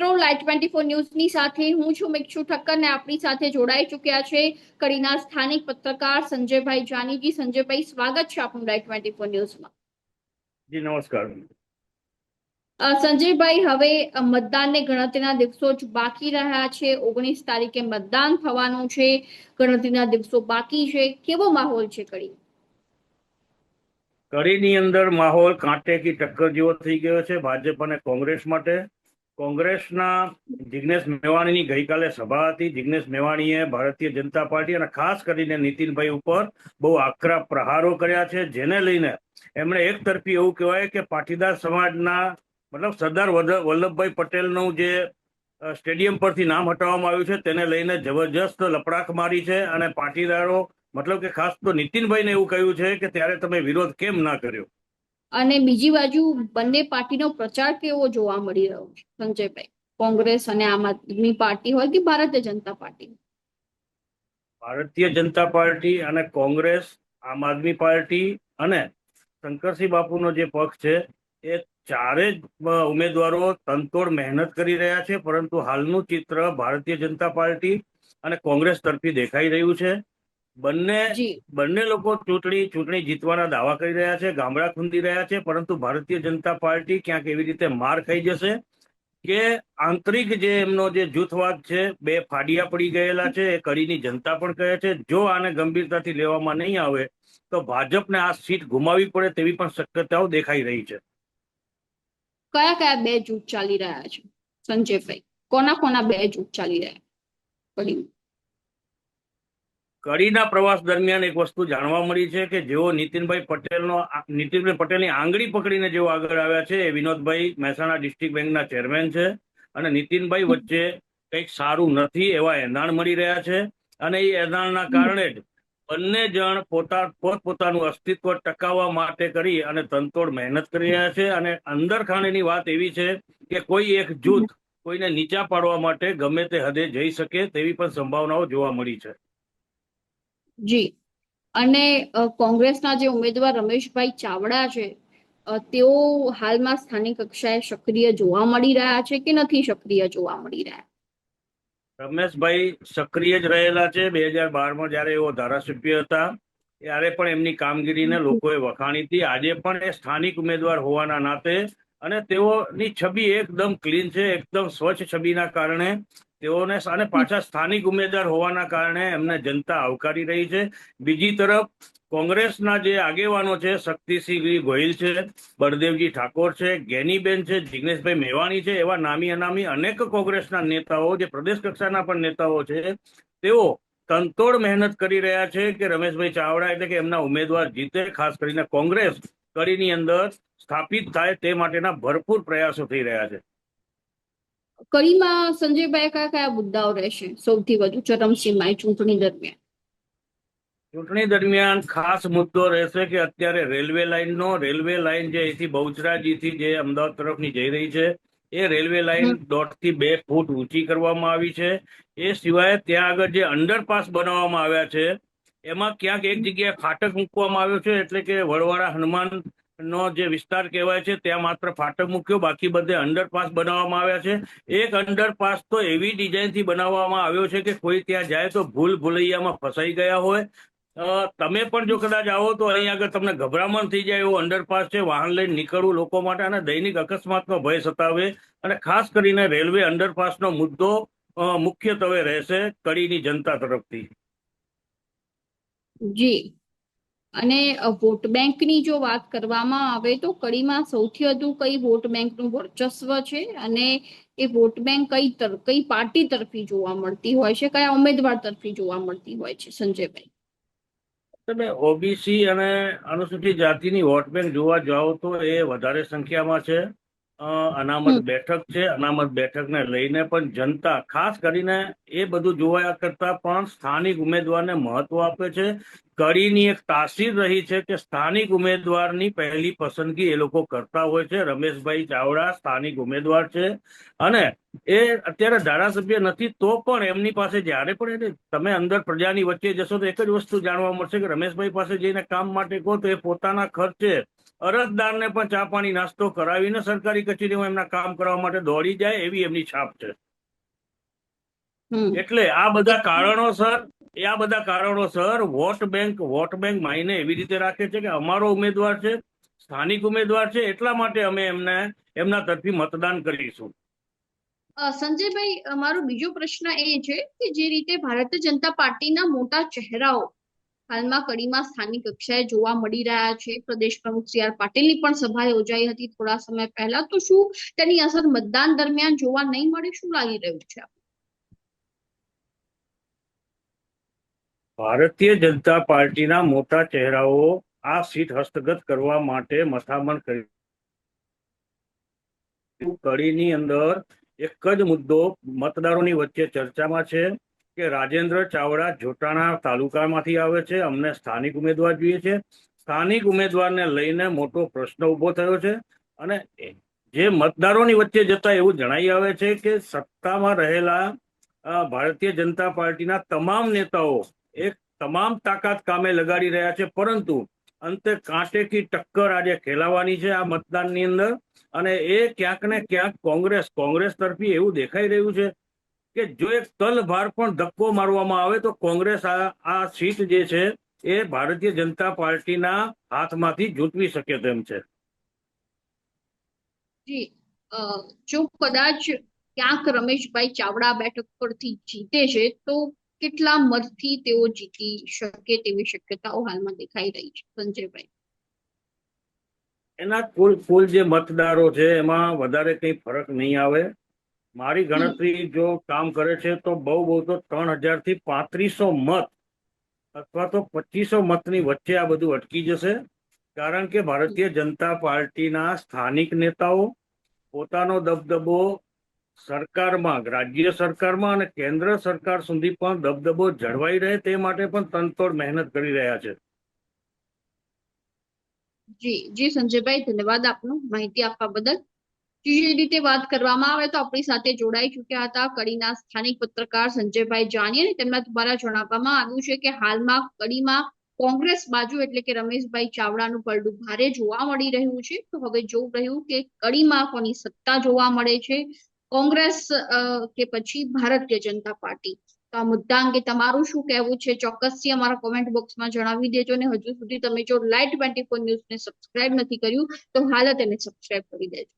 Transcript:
મિત્રો live twenty four ન્યૂઝની સાથે હું છું મિક્ષુ ઠક્કર ને આપણી સાથે જોડાઈ ચૂક્યા છે કડીના સ્થાનિક પત્રકાર સંજયભાઈ જાનીજી. સંજયભાઈ સ્વાગત છે આપનું લાઈવ ટ્વેન્ટી ફોર ન્યૂઝમાં. જી નમસ્કાર. સંજયભાઈ હવે મતદાનને ગણતરીના દિવસો જ બાકી રહ્યા છે. ઓગણીસ તારીખે મતદાન થવાનું છે. ગણતરીના દિવસો બાકી છે. કેવો માહોલ છે કડી કડીની અંદર માહોલ કાંટે કી ટક્કર જેવો થઈ ગયો છે. ભાજપ અને કોંગ્રેસ માટે કોંગ્રેસના જિગ્નેશ મેવાણીની ગઈકાલે સભા હતી. જિગ્નેશ મેવાણીએ ભારતીય જનતા પાર્ટી અને ખાસ કરીને નીતિનભાઈ ઉપર બહુ આકરા પ્રહારો કર્યા છે, જેને લઈને એમણે એક તરફી એવું કહેવાય કે પાટીદાર સમાજના, મતલબ સરદાર વલ્લભ- વલ્લભભાઈ પટેલનું જે સ્ટેડિયમ પરથી નામ હટાવવામાં આવ્યું છે, તેને લઈને જબરજસ્ત લપડાક મારી છે અને પાટીદારો, મતલબ કે ખાસ તો નીતિનભાઈને એવું કહ્યું છે કે ત્યારે તમે વિરોધ કેમ ના કર્યો? અને બીજી બાજુ બંને પાર્ટીનો પ્રચાર કેવો જોવા મળી રહ્યો છે? સંજયભાઈ, કોંગ્રેસ અને આમ આદમી પાર્ટી હોય કે ભારતીય જનતા પાર્ટી? ભારતીય જનતા પાર્ટી અને કોંગ્રેસ, આમ આદમી પાર્ટી અને શંકરસિંહ બાપુનો જે પક્ષ છે, એ ચારે જ ઉમેદવારો તનતોડ મહેનત કરી રહ્યા છે, પરંતુ હાલનું ચિત્ર ભારતીય જનતા પાર્ટી અને કોંગ્રેસ તરફી દેખાઈ રહ્યું છે. બંને બંને લોકો ચૂંટણી ચૂંટણી જીતવાના દાવા કરી રહ્યા છે ગામડા ખૂંદી રહ્યા છે પરંતુ ભારતીય જનતા પાર્ટી ક્યાંક એવી રીતે માર ખાઈ જશે કે આંતરિક જે એમનો જે જૂથવાદ છે બે ફાડિયા પડી ગયેલા છે એ કડીની જનતા પણ કહે છે જો આને ગંભીરતાથી લેવામાં નહીં આવે તો ભાજપને આ સીટ ગુમાવી પડે તેવી પણ શક્યતાઓ દેખાઈ રહી છે. કયા કયા બે જૂથ ચાલી રહ્યા છે? સંજયભાઈ કોના કોના બે જૂથ ચાલી રહ્યા કડીમાં કડીના પ્રવાસ દરમિયાન એક વસ્તુ જાણવા મળી છે કે જેઓ નીતિનભાઈ પટેલનો નીતિનભાઈ પટેલની આંગળી પકડીને જેઓ આગળ આવ્યા છે, એ વિનોદભાઈ મહેસાણા ડિસ્ટ્રિક્ટ બેંકના ચેરમેન છે અને નીતિનભાઈ વચ્ચે કંઈક સારું નથી એવા એંધાણ મળી રહ્યા છે અને એ એંધાણના કારણે જ બંને જણ પોતા, પોતપોતાનું અસ્તિત્વ ટકાવવા માટે કરી અને તનતોડ મહેનત કરી રહ્યા છે અને અંદર ખાણીની વાત એવી છે કે કોઈ એક જૂથ કોઈને નીચા પાડવા માટે ગમે તે હદે જઈ શકે તેવી પણ સંભાવનાઓ જોવા મળી છે. જી. અને કોંગ્રેસના જે ઉમેદવાર રમેશભાઈ ચાવડા છે તેઓ હાલમાં સ્થાનિક કક્ષાએ સક્રિય જોવા મળી રહ્યા છે કે નથી સક્રિય જોવા મળી રહ્યા? રમેશભાઈ સક્રિય જ રહેલા છે. બે હજાર બારમાં જ્યારે એઓ ધારાસભ્ય હતા ત્યારે પણ એમની કામગીરીને લોકોએ વખાણી હતી. આજે પણ એ સ્થાનિક ઉમેદવાર હોવાના નાતે અને તેઓની છબી એકદમ ક્લીન છે એકદમ સ્વચ્છ છબીના કારણે તેઓને અને પાછા સ્થાનિક ઉમેદવાર હોવાના કારણે એમને જનતા આવકારી રહી છે. બીજી તરફ, કોંગ્રેસના જે આગેવાનો છે, શક્તિસિંહ ગોહિલ છે, બળદેવજી ઠાકોર છે, ગેનીબેન છે, જિગ્નેશભાઈ મેવાણી છે, એવા નામી અનામી અનેક કોંગ્રેસના નેતાઓ જે પ્રદેશ કક્ષાના પણ નેતાઓ છે, તેઓ તંતોડ મહેનત કરી રહ્યા છે કે રમેશભાઈ ચાવડા એટલે કે એમના ઉમેદવાર જીતે, ખાસ કરીને કોંગ્રેસ કરીની અંદર સ્થાપિત થાય તે માટેના ભરપૂર પ્રયાસો થઈ રહ્યા છે. કડીમાં સંજયભાઈ કયા કયા મુદ્દાઓ રહેશે સૌથી વધુ ચરમસીમાએ ચૂંટણી દરમિયાન? ચૂંટણી દરમિયાન ખાસ મુદ્દો રહેશે કે અત્યારે રેલવે લાઇનનો રેલવે લાઇન જે અહીંથી બહુચરાજીથી જે અમદાવાદ તરફની જઈ રહી છે એ રેલવે લાઇન દોઢથી બે ફૂટ ઊંચી કરવામાં આવી છે. એ સિવાય ત્યાં આગળ જે અંડરપાસ બનાવવામાં આવ્યા છે એમાં ક્યાંક એક જગ્યાએ ફાટક મૂકવામાં આવ્યો છે એટલે કે વડવાળા હનુમાન નો જે વિસ્તાર કહેવાય છે, ત્યાં માત્ર ફાટક મૂક્યો, બાકી બધે અંડરપાસ બનાવવામાં આવ્યા છે. એક અંડરપાસ તો એવી ડિઝાઇનથી બનાવવામાં આવ્યો છે કે કોઈ ત્યાં જાય તો ભૂલ ભૂલૈયામાં ફસાઈ ગયા હોય. તમે પણ જો કદાચ આવો તો અહીં આગળ તમને ગભરામણ થઈ જાય એવો અંડરપાસ છે. વાહન લઈને નીકળવું લોકો માટે અને દૈનિક અકસ્માતનો ભય સતાવે. અને ખાસ કરીને રેલવે અંડરપાસનો મુદ્દો મુખ્યત્વે રહેશે કડીની જનતા તરફથી. જી. અને વોટ બેંકની જો વાત કરવામાં આવે તો કડીમાં સૌથી વધુ કઈ વોટ બેંકનું વર્ચસ્વ છે? અને એ વોટ બેંક કઈ કઈ પાર્ટી તરફી જોવા મળતી હોય છે? કયા ઉમેદવાર તરફી જોવા મળતી હોય છે, સંજયભાઈ? તમે ઓબીસી અને અનુસૂચિત જાતિની વોટ બેંક જોવા જાઓ તો એ વધારે સંખ્યામાં છે. અનામત બેઠક છે. અનામત બેઠકને લઈને પણ જનતા ખાસ કરીને એ બધું જોવા કરતા પણ સ્થાનિક ઉમેદવારને મહત્વ આપે છે. કડીની એક તાસીર રહી છે કે સ્થાનિક ઉમેદવારની પહેલી પસંદગી એ લોકો કરતા હોય છે. રમેશભાઈ ચાવડા સ્થાનિક ઉમેદવાર છે. અને એ અત્યારે ધારાસભ્ય નથી તો પણ એમની પાસે જ્યારે પણ એને તમે અંદર પ્રજાની વચ્ચે જશો તો એક જ વસ્તુ જાણવા મળશે કે રમેશભાઈ પાસે જઈને કામ માટે કહો તો એ પોતાના ખર્ચે અરજદારને પણ ચા પાણી નાસ્તો કરાવીને સરકારી કચેરીમાં એમના કામ કરવા માટે દોડી જાય એવી એમની છાપ છે. એટલે આ બધા કારણોસર એ આ બધા કારણોસર વોટ બેંક વોટ બેંક માઈને એવી રીતે રાખે છે કે અમારો ઉમેદવાર છે સ્થાનિક ઉમેદવાર છે એટલા માટે અમે એમને એમના તરફી મતદાન કરીશું. સંજયભાઈ મારો બીજો પ્રશ્ન એ છે કે જે રીતે ભારતીય જનતા પાર્ટીના મોટા ચહેરાઓ હાલમાં કડીમાં સ્થાનિક કક્ષાએ જોવા મળી રહ્યા છે. પ્રદેશ પ્રમુખ સી આર પાટીલની પણ સભા યોજાઈ હતી. થોડા સમય પહેલા તો શું તેની અસર મતદાન દરમિયાન જોવા નહીં મળે શું લાગી રહ્યું છે? ભારતીય જનતા પાર્ટીના મોટા ચહેરાઓ આ સીટ હસ્તગત કરવા માટે મથામણ કરી કડીની અંદર એક જ મુદ્દો મતદારોની વચ્ચે ચર્ચામાં છે. કે રાજેન્દ્ર ચાવડા જોટાણા તાલુકામાંથી આવે છે. અમને સ્થાનિક ઉમેદવાર જોઈએ છે. સ્થાનિક ઉમેદવારને લઈને મોટો પ્રશ્ન ઊભો થયો છે અને જે મતદારોની વચ્ચે જતા એવું જણાઈ આવે છે કે સત્તામાં રહેલા ભારતીય જનતા પાર્ટીના તમામ નેતાઓ એક તમામ તાકાત કામે લગાડી રહ્યા છે. પરંતુ અંતે કાંટે કી ટક્કર આજે ખેલાવાની છે આ મતદાનની અંદર અને એ ક્યાંક ને ક્યાંક કોંગ્રેસ કોંગ્રેસ તરફી એવું દેખાઈ રહ્યું છે કે જો એક તલભાર પણ ધક્કો મારવામાં આવે તો કોંગ્રેસ આ સીટ જે છે એ ભારતીય જનતા પાર્ટીના હાથમાંથી જૂટવી શકે તેમ છે. જી જો કદાચ ક્યાંક રમેશભાઈ ચાવડા બેઠક પરથી જીતે છે તો કેટલા મતથી તેઓ જીતી શકે તેવી શક્યતાઓ હાલમાં દેખાઈ રહી છે? સંજયભાઈ. એના કુલ કુલ જે મતદારો છે એમાં વધારે કંઈ ફરક નહીં આવે. મારી ગણતરી જો કામ કરે છે તો બહુ બહુ તો ત્રણ હજારથી પાંત્રીસો મત અથવા તો પચીસો મતની વચ્ચે આ બધું અટકી જશે. કારણ કે ભારતીય જનતા પાર્ટીના સ્થાનિક નેતાઓ પોતાનો દબદબો સરકારમાં, રાજ્ય સરકારમાં અને કેન્દ્ર સરકાર સુધી પણ દબદબો જળવાઈ રહે તે માટે પણ તનતોડ મહેનત કરી રહ્યા છે. જી જી સંજયભાઈ, ધન્યવાદ આપનો માહિતી આપવા બદલ. જે રીતે વાત કરવામાં આવે તો આપણી સાથે જોડાઈ ચૂક્યા હતા કડીના સ્થાનિક પત્રકાર સંજયભાઈ જાની અને તેમના દ્વારા જણાવવામાં આવ્યું છે કે હાલમાં કડીમાં કોંગ્રેસ બાજુ એટલે કે રમેશભાઈ ચાવડાનું પલડું ભારે જોવા મળી રહ્યું છે. તો હવે જોવું રહ્યું કે કડીમાં કોની સત્તા જોવા મળે છે? કોંગ્રેસ કે પછી ભારતીય જનતા પાર્ટી? તો આ મુદ્દા અંગે તમારું શું કહેવું છે? ચોક્કસથી અમારા કોમેન્ટ બોક્સમાં જણાવી દેજો અને હજુ સુધી તમે જો લાઈટ ટ્વેન્ટી ફોર ન્યૂઝને સબસ્ક્રાઇબ નથી કર્યું તો હાલ તેને સબસ્ક્રાઇબ કરી દેજો.